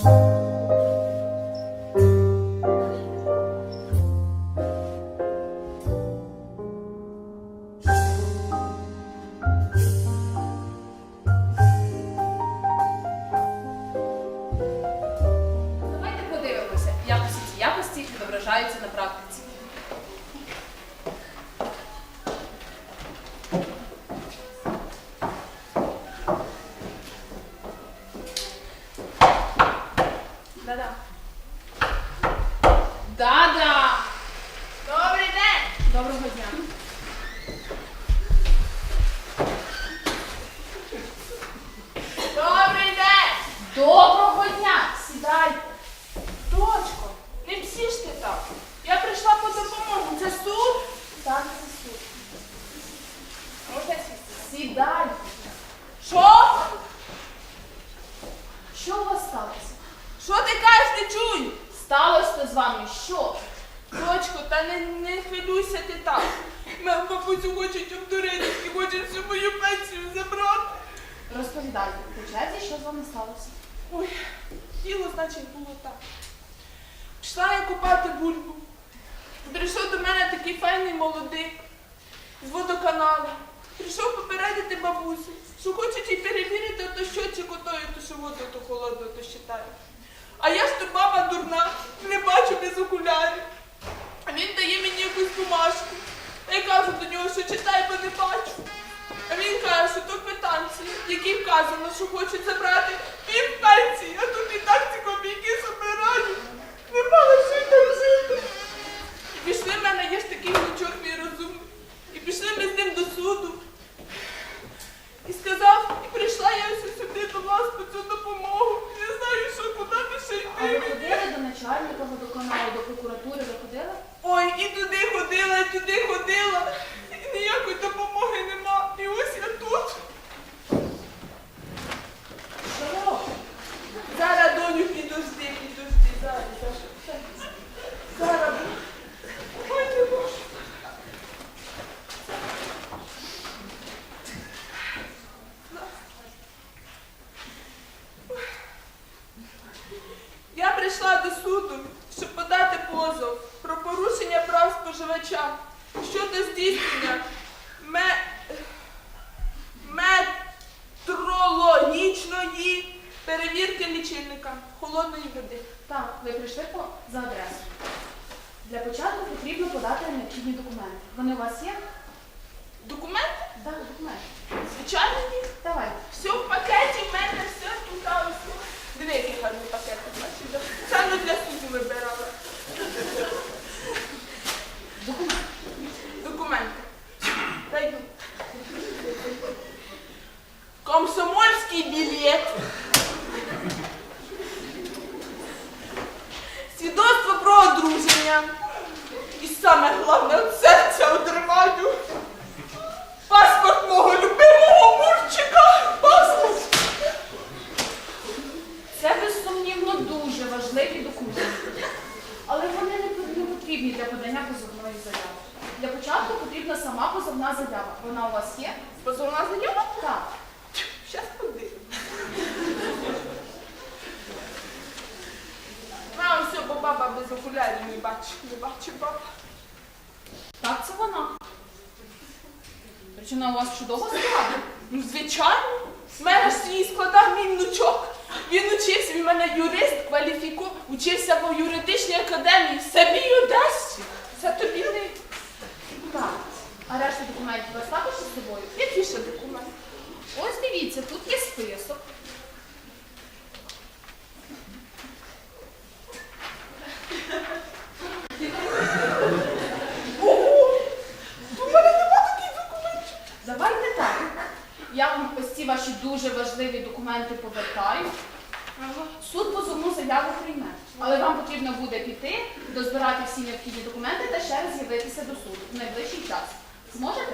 Давайте що? Дочко, та не, не хвилюйся ти так. Мене бабусю хочуть обдурити і хочуть всю мою пенсію забрати. Розповідайте, по черзі, що з вами сталося? Ой, діло, значить, було так. Пішла я купати бульбу. Прийшов до мене такий файний молодик з водоканалу. Прийшов попередити бабусю, що хочуть їй перевірити то щочик отою, то що воду то холодну, то щитаю. А я ж то баба дурна, не бачу без окулярів. А він дає мені якусь бумажку. Я кажу до нього, що читай, бо не бачу. А він каже, що то питанці, які вказано, що хочуть забрати пів пенсії, а тут і так ці копійки собирають. Не мала жити жити. І пішли в мене, є ж такий внучок мій розумний. І пішли ми з ним до суду. І сказав, і прийшла я ось сюди до вас по цю допомогу. Не знаю, що куди більше А ви йти. ходили до начальника водоканалу, до прокуратури, ви ходили? Ой, і туди ходила, і туди ходила. І ніякої допомоги нема. І ось я тут. Що ви робите? Зараз доню підожди, підожди, зараз, зараз. Зараз. Ой, не можу. Я прийшла до суду, щоб подати позов про порушення прав споживача щодо здійснення ме... метрологічної перевірки лічильника холодної води. Так, ви прийшли по за адресою. Для початку потрібно подати необхідні документи. Вони у вас є? Документи? Так, документи. Звичайно, ні. Давайте. Все в пакеті, в мене все тут. ось. Диви, який гарний пакет. бачиш, Це не для суду вибирала. Документи. Документи. Даю. Комсомольський білет. Одруження. І саме головне від серця одриваю. Паспорт мого любимого мурчика. Паспорт. Це безсумнівно дуже важливі документи. Але вони не не потрібні для подання позовної заяви. Для початку потрібна сама позовна заява. Вона у вас є? Позовна заява? Так. Щас подивимось. А, все, бо баба без окулярів не бачить, не бачить баба. Так, це вона. Причина у вас чудова склада. Ну, звичайно. В мене ж свій складав мій внучок. Він учився, він в мене юрист, кваліфіко, учився в юридичній академії самій Одесі. Це тобі не Так. А решта документів у вас також із собою? які ще документи. Ось дивіться, тут є список. Ого! У мене нема таких документів. Давайте так. Я вам ось ці ваші дуже важливі документи повертаю. Суд позовну заяву прийме. Але вам потрібно буде піти, дозбирати всі необхідні документи та ще раз з'явитися до суду в найближчий час. Зможете?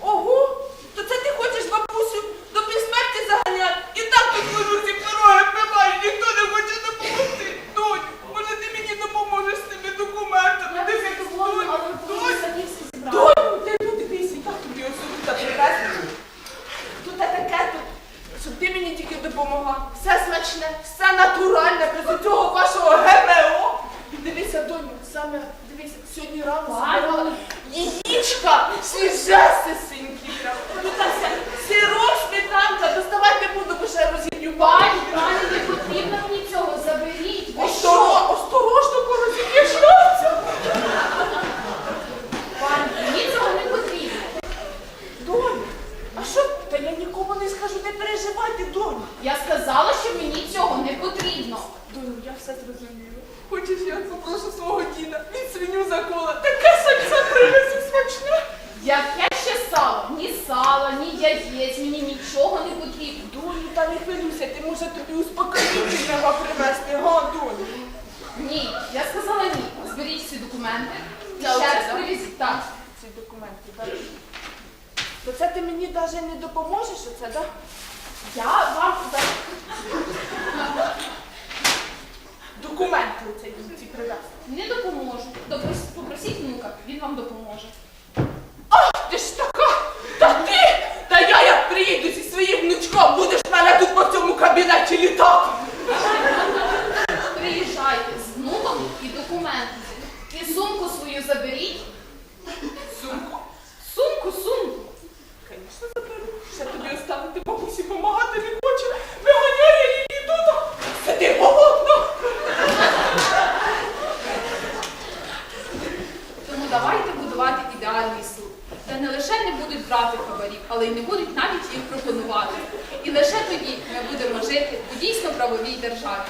Ого! То це ти хочеш бабусю до півсмерті заганяти? І так тут мою ці пороги немає, ніхто не хоче допомогти. Донь, може ти мені допоможеш з цими документами? Я Дивись, дуже задоволена, Донь, але ви повинні Донь, самі все зібрати. Донь, ти ну дивись, і так тобі ось тут привезли. Допомогла. Все натуральне, без цього вашого ГМО. Дивися, доню, саме дивися, сьогодні рано Пані. забирала яєчка, свіжесесенькі. прям. Ну так ся, сирок, сметанка, доставати не буду, бо ще розіб'ю Пані, пані, не потрібно мені цього, заберіть. Ви що? Осторожно, осторожно, бо розіб'єш яйця. Пані, мені цього не потрібно. Доню, а що? Та я нікому не скажу, не переживайте, доню. Я сказала, що мені цього не потрібно. Доню, я все зрозуміла. Хочеш, я попрошу свого діда, він свиню закола. Таке сальце привезу смачне. Яке ще сало? Ні сала, ні яєць, мені нічого не потрібно. Доню, та не хвилюйся, ти може тобі успокоїтельного привезти, га, доню. Ні, я сказала ні. Зберіть всі документи. Ще раз привезіть. Так. Ці документи, так? То це ти мені навіть не допоможеш, оце, так? Я вам за- Документи оце ці привезти. не допоможу. Допрос- Попросіть внука, він вам допоможе. Ах, ти ж така! Та ти! Та я як приїду зі внучком, будеш мене тут по цьому кабінеті літати! Приїжджайте з внуком і документами. І сумку свою заберіть. Сумку? Сумку, сумку. Звісно, заберу. Ще тобі оставити бабусі помагати не хоче. Виганяє її тут. Сиди голодно. Тому давайте будувати ідеальний суд, де не лише не будуть брати хабарів, але й не будуть навіть їх пропонувати. І лише тоді ми будемо жити у дійсно правовій державі.